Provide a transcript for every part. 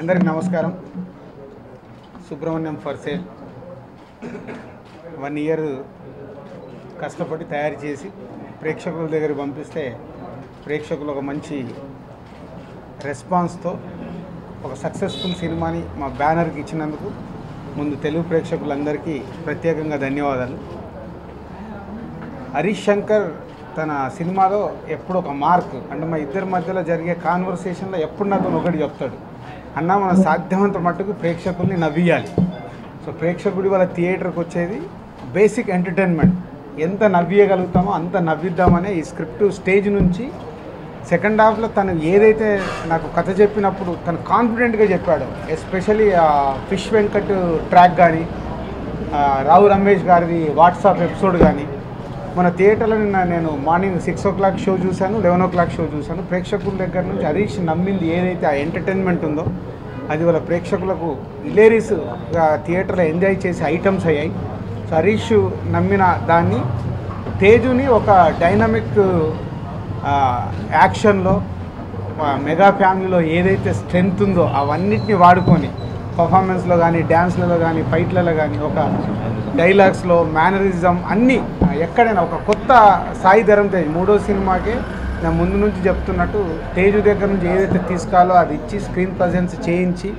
అందరికి నమస్కారం. Subrahmanyam for sale one year కష్టపడి తయారు చేసి ప్రేక్షకుల దగ్గర పంపిస్తే ప్రేక్షకులు ఒక మంచి రెస్పాన్స్తో ఒక సక్సెస్ఫుల్ సినిమాని మా బ్యానర్కి ఇచ్చినందుకు ముందు తెలుగు ప్రేక్షకులందరికీ ప్రత్యేకంగా ధన్యవాదాలు. హరీష్ శంకర్ తన సినిమాలో ఎప్పుడు ఒక మార్క్ అంటే మా ఇద్దరి మధ్యలో జరిగే కాన్వర్సేషన్లో ఎప్పుడు నాతో ఒకటి చెప్తాడు. అన్న మన సాధ్యమంత మట్టుకు ప్రేక్షకుల్ని నవ్వియాలి. సో ప్రేక్షకుడి వాళ్ళ థియేటర్కి వచ్చేది బేసిక్ ఎంటర్టైన్మెంట్. ఎంత నవ్వియగలుగుతామో అంత నవ్విద్దామనే ఈ స్క్రిప్ట్ స్టేజ్ నుంచి సెకండ్ హాఫ్లో తను ఏదైతే నాకు కథ చెప్పినప్పుడు తను కాన్ఫిడెంట్గా చెప్పాడు. ఎస్పెషలీ ఫిష్ వెంకట్ ట్రాక్ కానీ రావు రమేష్ గారిది వాట్సాప్ ఎపిసోడ్ కానీ మన థియేటర్లో నిన్న నేను morning six o'clock show చూశాను లెవెన్ ఓ క్లాక్ షో చూశాను. ప్రేక్షకుల దగ్గర నుంచి హరీష్ నమ్మింది ఏదైతే ఆ ఎంటర్టైన్మెంట్ ఉందో అది వాళ్ళ ప్రేక్షకులకు విలేరీస్ థియేటర్లో ఎంజాయ్ చేసే ఐటమ్స్ అయ్యాయి. సో హరీష్ నమ్మిన దాన్ని తేజుని ఒక డైనమిక్ యాక్షన్లో మెగా ఫ్యామిలీలో ఏదైతే స్ట్రెంగ్త్ ఉందో అవన్నిటిని వాడుకొని పర్ఫార్మెన్స్లో కానీ డ్యాన్స్లలో కానీ ఫైట్లలో కానీ ఒక డైలాగ్స్లో మేనరిజం అన్నీ ఎక్కడైనా ఒక కొత్త సాయి ధరం తేజ్ మూడో సినిమాకి నేను ముందు నుంచి చెప్తున్నట్టు తేజు దగ్గర నుంచి ఏదైతే తీసుకోవాలో అది ఇచ్చి స్క్రీన్ ప్రజెన్స్ చేయించి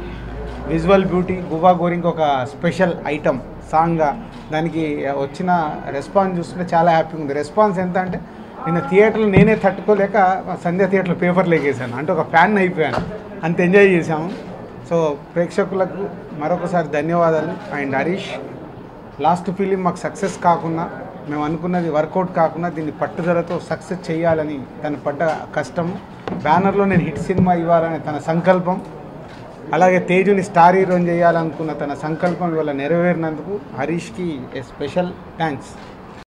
విజువల్ బ్యూటీ గువా గోరింగ్ ఒక స్పెషల్ ఐటమ్ సాంగ్గా దానికి వచ్చిన రెస్పాన్స్ చూస్తుంటే చాలా హ్యాపీగా ఉంది. రెస్పాన్స్ ఎంత అంటే నిన్న థియేటర్లో నేనే తట్టుకోలేక సంధ్య థియేటర్లో పేపర్లు ఎగేశాను అంటే ఒక ఫ్యాన్ అయిపోయాను. అంత ఎంజాయ్ చేశాము. సో ప్రేక్షకులకు మరొకసారి ధన్యవాదాలు. అండ్ హరీష్ లాస్ట్ ఫిలిం మాకు సక్సెస్ కాకుండా మేము అనుకున్నది వర్కౌట్ కాకుండా దీన్ని పట్టుదలతో సక్సెస్ చేయాలని తను పడ్డ కష్టం. బ్యానర్లో నేను హిట్ సినిమా ఇవ్వాలనే తన సంకల్పం. అలాగే తేజుని స్టార్ హీరోని చేయాలనుకున్న తన సంకల్పం ఇవాళ నెరవేరినందుకు హరీష్కి ఏ స్పెషల్ థ్యాంక్స్